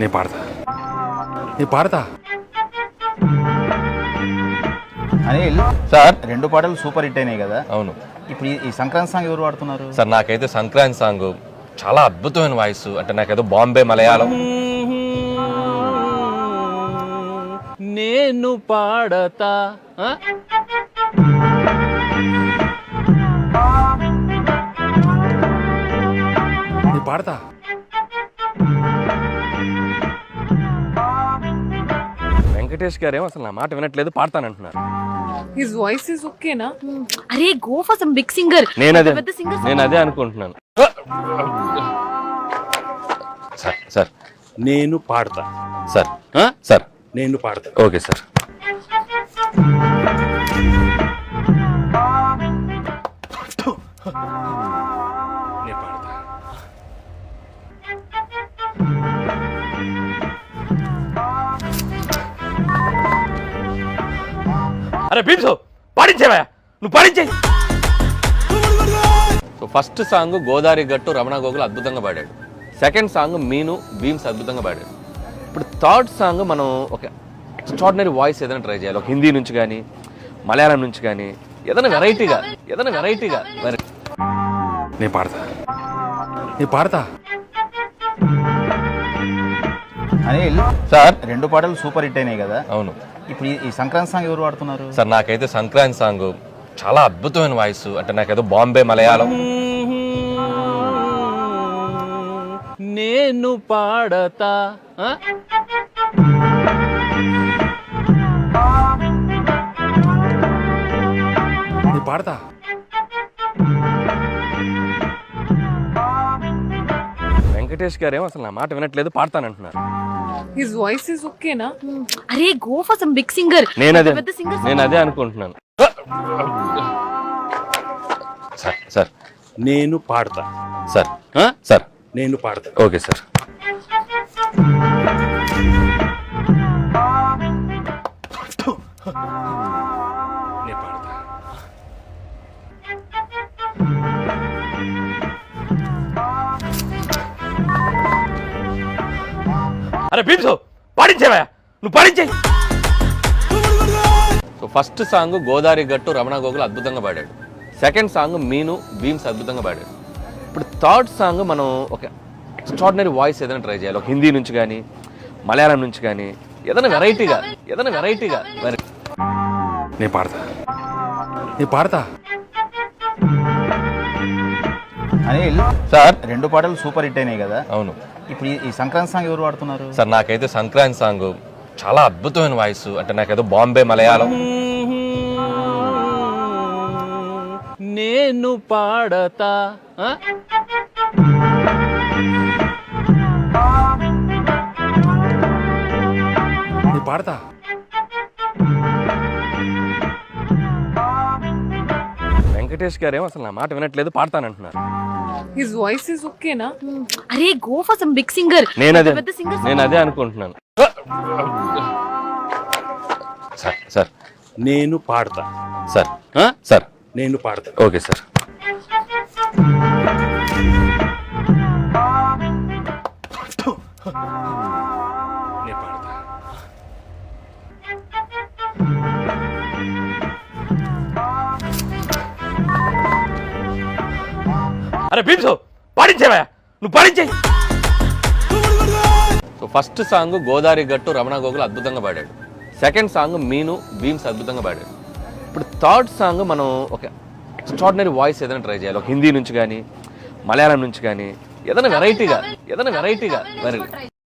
నేను పాడతా. నేను పాడతా? అనిల్ సార్. రెండు పాటలు సూపర్ హిట్ అయినాయి కదా. అవును. ఇప్పుడు ఈ- సంక్రాంతి సాంగ్ ఎవరు పాడుతున్నారు? సార్ నాకైతే సంక్రాంతి సాంగ్ చాలా అద్భుతమైన వాయిస్. అంటే నాకేదో బాంబే మలయాళం. నేను పాడతా పాడతా? వెంకటేష్ గారేమో అసలు నా మాట వినట్లేదు పాడతానంటున్నారు. His voice is okay, na? అరే go for some big singer. నేను అదే పెద్ద సింగర్ నేను అదే అనుకుంటున్నాను. Sir sir. నేను పాడతా. సార్. సార్. నేను పాడతా. Okay sir. నేను పాడతా. అరే భీమ్సు పాడించేవా నువ్వు పాడించే సో ఫస్ట్ సాంగ్ గోదావరి గట్టు రమణ గోగులు అద్భుతంగా పాడాడు. సెకండ్ సాంగ్ మీను భీమ్స్ అద్భుతంగా పాడాడు. ఇప్పుడు థర్డ్ సాంగ్ మనం ఒక ఎక్స్ట్రాడినరీ వాయిస్ ఏదైనా ట్రై చేయాలి. ఒక హిందీ నుంచి కానీ మలయాళం నుంచి కానీ ఏదైనా వెరైటీగా ఏదైనా వెరైటీగా నేను పాడతా. నేను పాడతా. అనిల్ సార్ రెండు పాటలు సూపర్ హిట్ అయినాయి కదా. అవును. ఇప్పుడు ఈ- సంక్రాంతి సాంగ్ ఎవరు పాడుతున్నారు సార్ నాకైతే సంక్రాంతి సాంగ్ చాలా అద్భుతమైన వాయిస్. అంటే నాకేదో బాంబే మలయాళం. నేను పాడతా పాడతా? వెంకటేష్ గారేమో అసలు నా మాట వినట్లేదు పాడతానంటున్నారు. His voice is okay, na? అరే go for some big singer నేను అదే పెద్ద సింగర్ నేను అదే అనుకుంటున్నాను. Sir sir. నేను పాడతా. Sir sir. నేను పాడతా. Okay sir. అరే భీమ్సు పాడించేవా నువ్వు పాడించే సో ఫస్ట్ సాంగ్ గోదావరి గట్టు రమణ గోగులు అద్భుతంగా పాడాడు. సెకండ్ సాంగ్ మీను భీమ్స్ అద్భుతంగా పాడాడు. ఇప్పుడు థర్డ్ సాంగ్ మనం ఒక ఎక్స్ట్రాడినరీ వాయిస్ ఏదైనా ట్రై చేయాలి. ఒక హిందీ నుంచి కానీ మలయాళం నుంచి కానీ ఏదైనా వెరైటీగా ఏదైనా వెరైటీగా. నేను పాడతా. నేను పాడతా. అనిల్ సార్. రెండు పాటలు సూపర్ హిట్ అయినాయి కదా. అవును. ఇప్పుడు ఈ- సంక్రాంతి సాంగ్ ఎవరు పాడుతున్నారు? సార్ నాకైతే సంక్రాంతి సాంగ్ చాలా అద్భుతమైన వాయిస్. అంటే నాకేదో బాంబే మలయాళం. నేను పాడతా పాడతా? వెంకటేష్ గారేమో అసలు నా మాట వినట్లేదు పాడతానంటున్నారు. His voice is okay, na? అరే go for some big singer నేను అదే పెద్ద సింగర్ నేను అదే అనుకుంటున్నాను. Sir sir. నేను పాడతా. సార్. సార్. నేను పాడతా. Okay sir. అరే భీమ్సు పాడించేవా నువ్వు పాడించే సో ఫస్ట్ సాంగ్ గోదావరి గట్టు రమణ గోగులు అద్భుతంగా పాడాడు. సెకండ్ సాంగ్ మీను భీమ్స్ అద్భుతంగా పాడాడు. ఇప్పుడు థర్డ్ సాంగ్ మనం ఒక ఎక్స్ట్రాడినరీ వాయిస్ ఏదైనా ట్రై చేయాలి. ఒక హిందీ నుంచి కానీ మలయాళం నుంచి కానీ ఏదైనా వెరైటీగా ఏదైనా వెరైటీగా